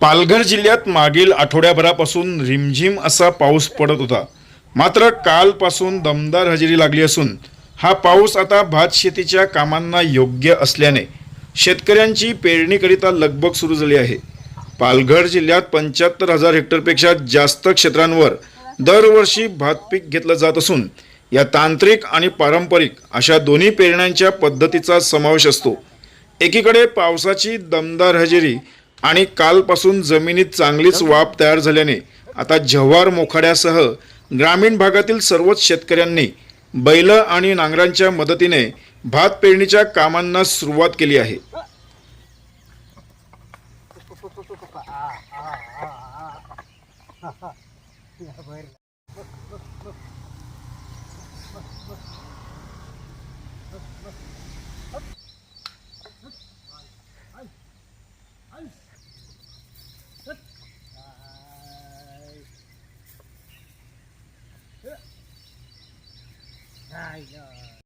पालघर जिल्ह्यात मागील आठवड्याभरापासून रिमझिम असा पाऊस पडत होता. मात्र कालपासून दमदार हजेरी लागली असून हा पाऊस आता भात शेतीच्या कामांना योग्य असल्याने शेतकऱ्यांची पेरणीकरिता लगबग सुरू झाली आहे. पालघर जिल्ह्यात पंच्याहत्तर हजार हेक्टरपेक्षा जास्त क्षेत्रांवर दरवर्षी भात पीक घेतलं जात असून या तांत्रिक आणि पारंपरिक अशा दोन्ही पेरण्यांच्या पद्धतीचा समावेश असतो. एकीकडे पावसाची दमदार हजेरी आणि कालपासून जमिनीत चांगलीच वाप तयार झाल्याने आता जव्हार मोखाड्यासह ग्रामीण भागातील सर्वच शेतकऱ्यांनी बैल आणि नांगरांच्या मदतीने भात पेरणीच्या कामांना सुरुवात केली आहे. 哎呀。